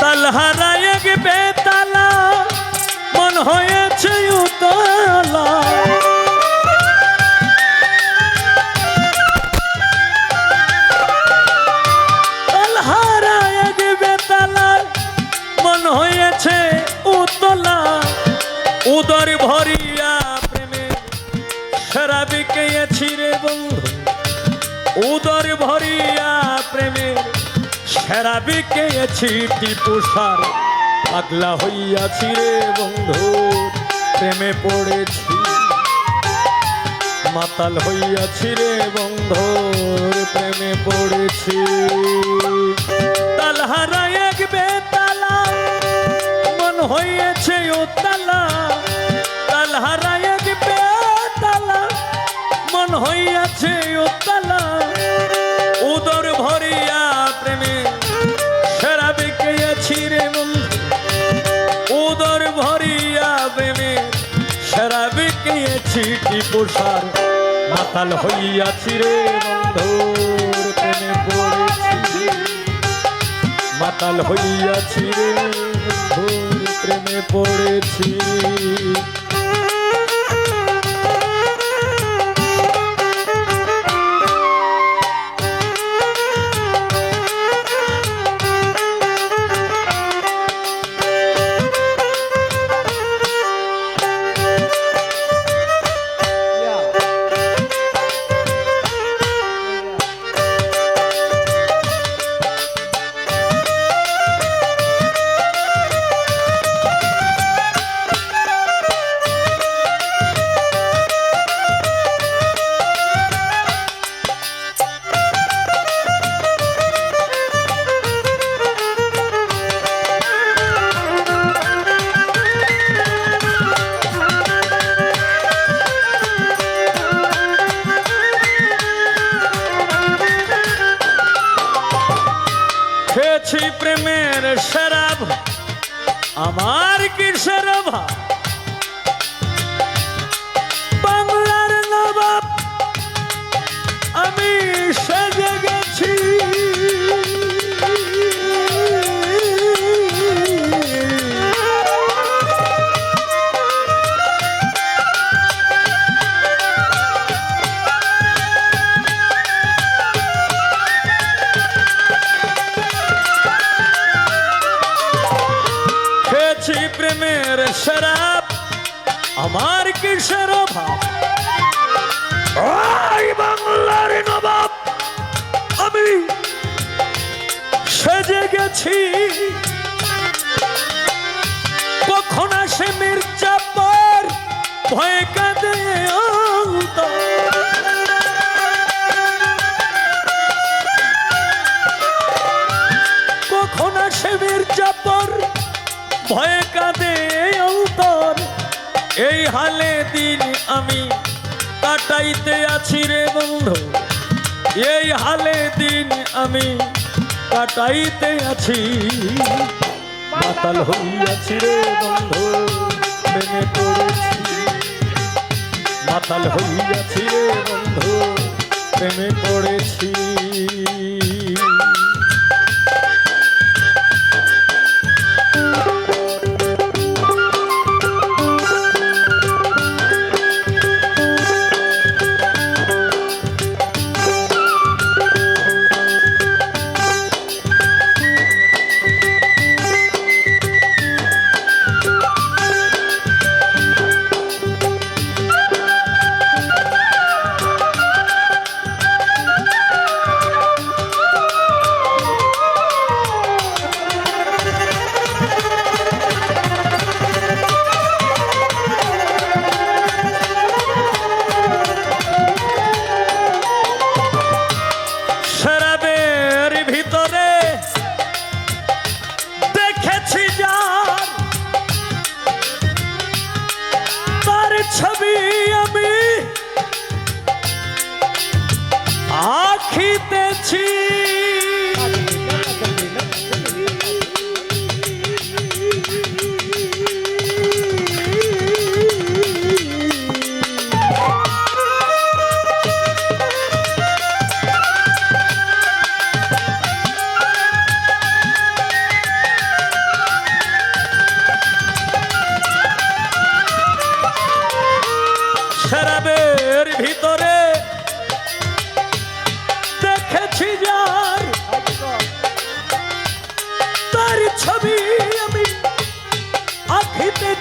তালহারা এক বেতালা, মন হয়েছে উতলা। তালহারা এক বেতালা, মন হয়েছে উতলা। উদর ভরিয়া প্রেমে শরাবি কেছি রে বন্ধু। উদর ভরিয়া প্রেমে শরাবি কেছি টিপুষার পাগলা হইয়াছি রে বন্ধু, প্রেমে পড়েছি। মাতাল হইয়াছি রে বন্ধুর প্রেমে পড়েছি। তালহারা এক বেতালা, মন হইয়াছে উতালা। তালহারা এক বেতালা, মন হইয়াছে উতালা। উদর ভরিয়া রে উদর ভরিয়া মাতাল হইয়াছি রে বন্ধুর প্রেমে পড়েছি। মাতাল হইয়াছি রে বন্ধুর প্রেমে পড়েছি। খেয়েছি প্রেমের শরাব আমার কি শরাব বাংলার নবাব আমি সেজে গেছি। গেছি কখন আসে মির্জাপুর ভয়ে কাঁদে। কখন আসে মির্জাপুর ভয়ে কাঁদে অন্তর। এই হালে দিন আমি কাটাইতে আছি রে বন্ধু। এই হালে দিন আমি কাটাইতে আছি। মাতাল হইয়াছি রে বন্ধু প্রেমে পড়েছি। মাতাল হইয়াছি রে বন্ধু প্রেমে পড়েছি।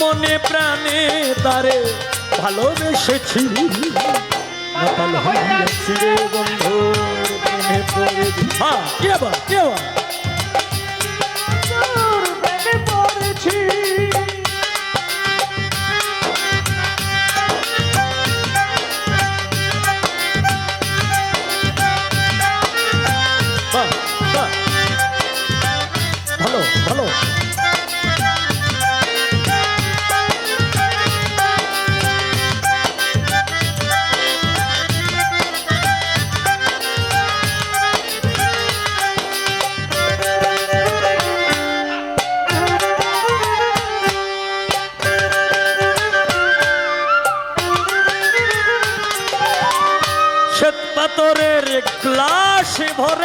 মনে প্রাণে তারে ভালোবেসেছি হইয়াছি রে বন্ধু প্রেমে। হ্যাঁ কে বা কে আবার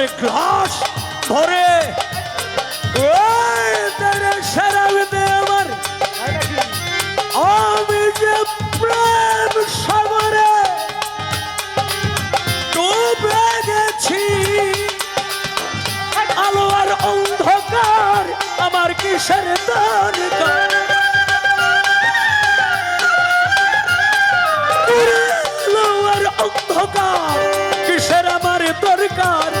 পাথরের গ্লাস ধরে? আমি যে প্রেম সাগরে ডুবে গেছি আলো আর অন্ধকার আমার কিসের দরকার? অন্ধকার কিসের আমার দরকার?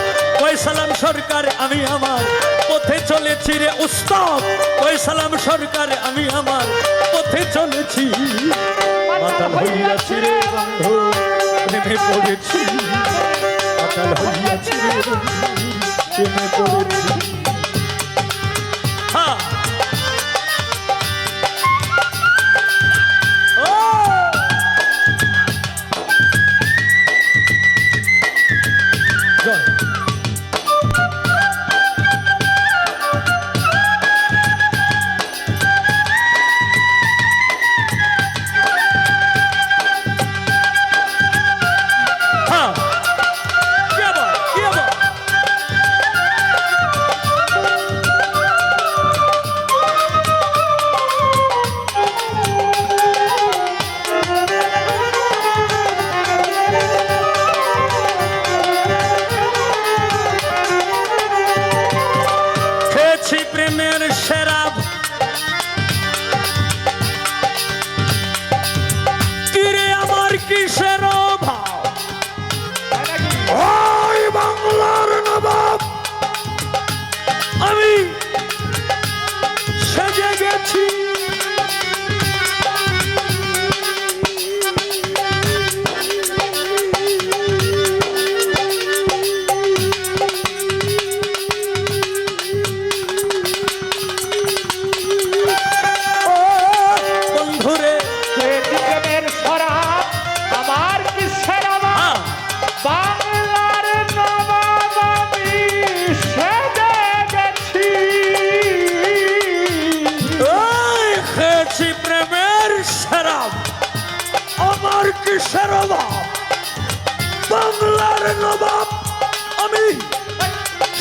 সালাম সরকার, আমি আমার পথে চলেছি রে উস্তাদ। ওই সালাম সরকার, আমি আমার পথে চলেছি। মাতাল হইয়াছি রে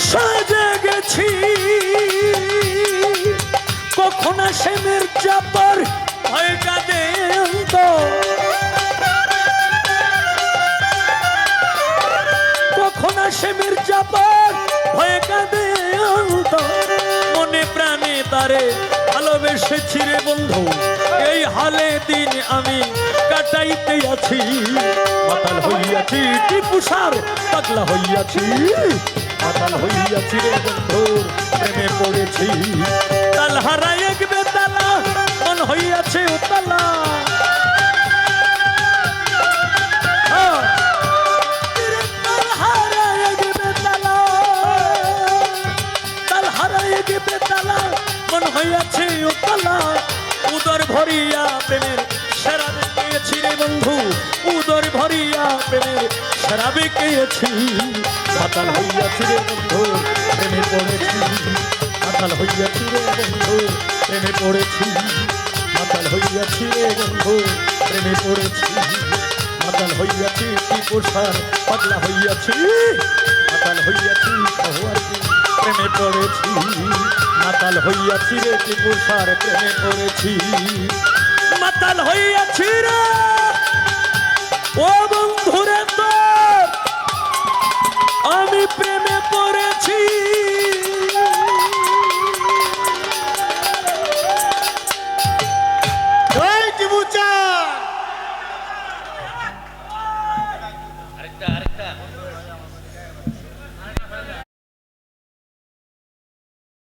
সাজে গেছি। কখন আসে মির্জাপর ভয় কাঁদে কখন আসে মির্জাপুর ভয়ে কাঁদে মনে প্রাণে তারে ভালোবেসেছি রে বন্ধু। এই হালে দিন আমি কাটাইতে আছি। মাতাল হইয়াছি টিপুসার পাগলা হইয়াছি। মাতাল হইয়াছি রে বন্ধু, প্রেমে পড়েছি। তালহারা এক বেতালা, মন হইয়াছে উতালা। শরাবে পেয়েছি মাতাল হইয়াছি রে বন্ধু, প্রেমে পড়েছি। মাতাল হইয়াছি রে বন্ধু, প্রেমে পড়েছি। মাতাল হইয়াছি রে বন্ধু, প্রেমে পড়েছি। মাতাল হইয়াছি কি পোষার পাগলা হইয়াছি। মাতাল হইয়াছি সহয়াছি প্রেমে পড়েছি। মাতাল হইয়াছি রে কি পোষার প্রেমে পড়েছি। মাতাল হইয়াছি